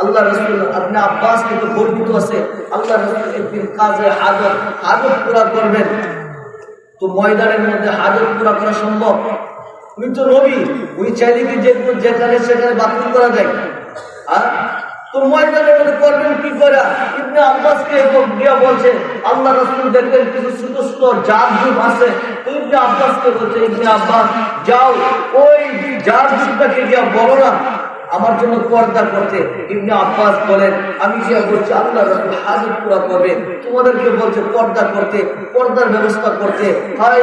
আল্লাহ রসুল আপনি আব্বাস থেকে বর্ধিত আছে। আল্লাহ রসুল একদিন কাজে হাজত হাজত পুরা করবেন। তো ময়দানের মধ্যে হাজত পুরা করা সম্ভব? উনি তো নবী উনি চাইলে কি যে যেখানে সেখানে বাতিল করা যায়। আর তো ময়দানের মধ্যে করবেন কি করে? ইবনে আব্বাসকে গিয়া বলছে, আল্লাহ রসুল দেখবেন কিছু ছোট ছোট জাত যুগ আছে ইবনে আব্বাসকে বলছে, ইবনে আব্বাস, যাও, ওই জাত যুগটাকে গিয়া বলো না। আমার জন্য পর্দা করতে ইবনে আব্বাস বলেন, আমি যে বলছি আল্লাহ হাজির পুরা করবে তোমাদেরকে বলছে পর্দা করতে, পর্দার ব্যবস্থা করতে। হাই,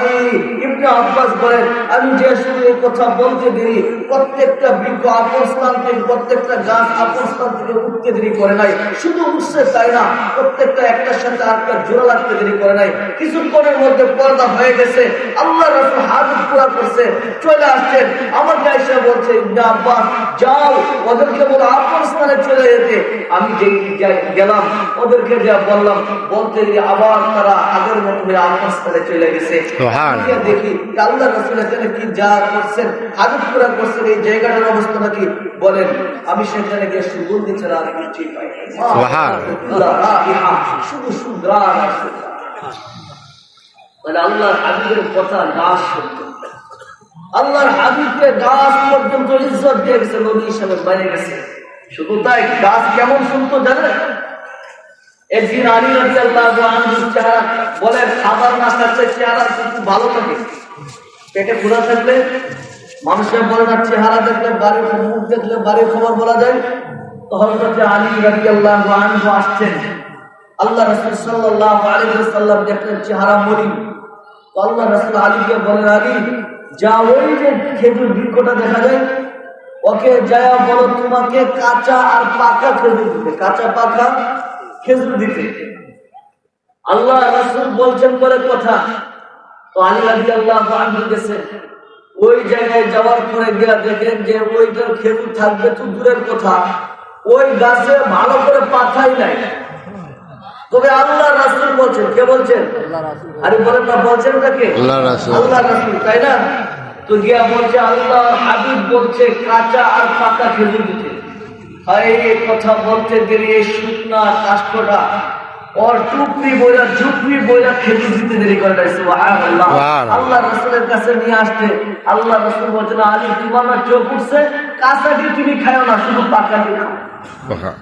ইবনে আব্বাস বলেন, আমি যে শুধু এই কথা বলতে দেরি, প্রত্যেকটা বৃক্ষ আপন স্থান থেকে, প্রত্যেকটা গাছ আপন স্থান থেকে উঠতে দেরি করে নাই। শুধু উঠছে তাই না, প্রত্যেকটা একটার সাথে আরেকটা জোড়া লাগতে দেরি করে নাই। কিছুক্ষণের মধ্যে পর্দা হয়ে গেছে, আল্লাহ রসুল হাজির পুরা করছে, চলে আসছেন। আমাকে এসে বলছে, ইবনে আব্বাস, যাও ওদেরকে বলো আপন স্থানে চলে যেতে। আমি যেই গেলাম ওদেরকে যা বললাম বলতে গিয়ে আবার তারা আগের মতো হয়ে আপন স্থানে চলে গেছে। দেখি আল্লাহ রসুল এখানে কি যা করছেন হাজত পুরা করছেন এই জায়গাটার অবস্থা নাকি? বলেন আমি সেখানে গিয়ে সুগন্ধি ছাড়া আর কিছুই পাই। আল্লাহ শুধু সুগ্রাণ। মানে আল্লাহর হাবিবের কথা গাছ সত্য আল্লাহর হাবিবকে গাছ পর্যন্ত ইজ্জত দিয়ে গেছে, নবী হিসাবে বাইরে গেছে। শুধু তাই, গাছ কেমন শুনতো জানেন একদিন আলী আল্লাহ চেহারা বলে, খাবার না থাকলে চেহারা কিন্তু ভালো থাকে পেটে থাকলে মানুষের বলে না, চেহারা দেখলে বাড়ির মুখ দেখলে বাড়ির খবর বলা যায়। তো হজরত আলী রাজি আল্লাহ আসছেন। আল্লাহ রসুল সাল্লাহ আলী সাল্লাম দেখলেন, চেহারা তো আল্লাহ রসুল যা ওই যে খেজুর দেখা যায়, ওকে তোমাকে কাঁচা আর পাকা খেজুর দিতে। কাঁচা খেজুর দিতে। আল্লাহ বলছেন বলে কথা। তো আলী আলী আল্লাহ গেছে ওই জায়গায় যাওয়ার পরে গিয়া দেখেন যে ওইটার খেজুর থাকবে তো দূরের কথা। ওই গাছে ভালো করে পাতাই নাই। তবে আল্লাহ রাসুল বলছেন কে বলছেন? আরে বলেন না বলছেন নাকি আল্লাহ রাসূল। আল্লাহ রাসুল তাই না? তো গিয়া বলছে আল্লাহ হাবিব বলছে কাঁচা আর পাকা খেজুর দিতে। হায় এই কথা বলতে দেরি এই শুকনা ওর টুকরি বইরা ঝুপড়ি বইরা খেজুর দিতে দেরি করে নাই সুবহানাল্লাহ। আল্লাহ রাসূলের কাছে নিয়ে আসতে আল্লাহ রাসূল বলছেন আলী তোমার না চোখ উঠছে কাঁচা দিয়ে তুমি খাও না শুধু পাকা দিয়ে খাও।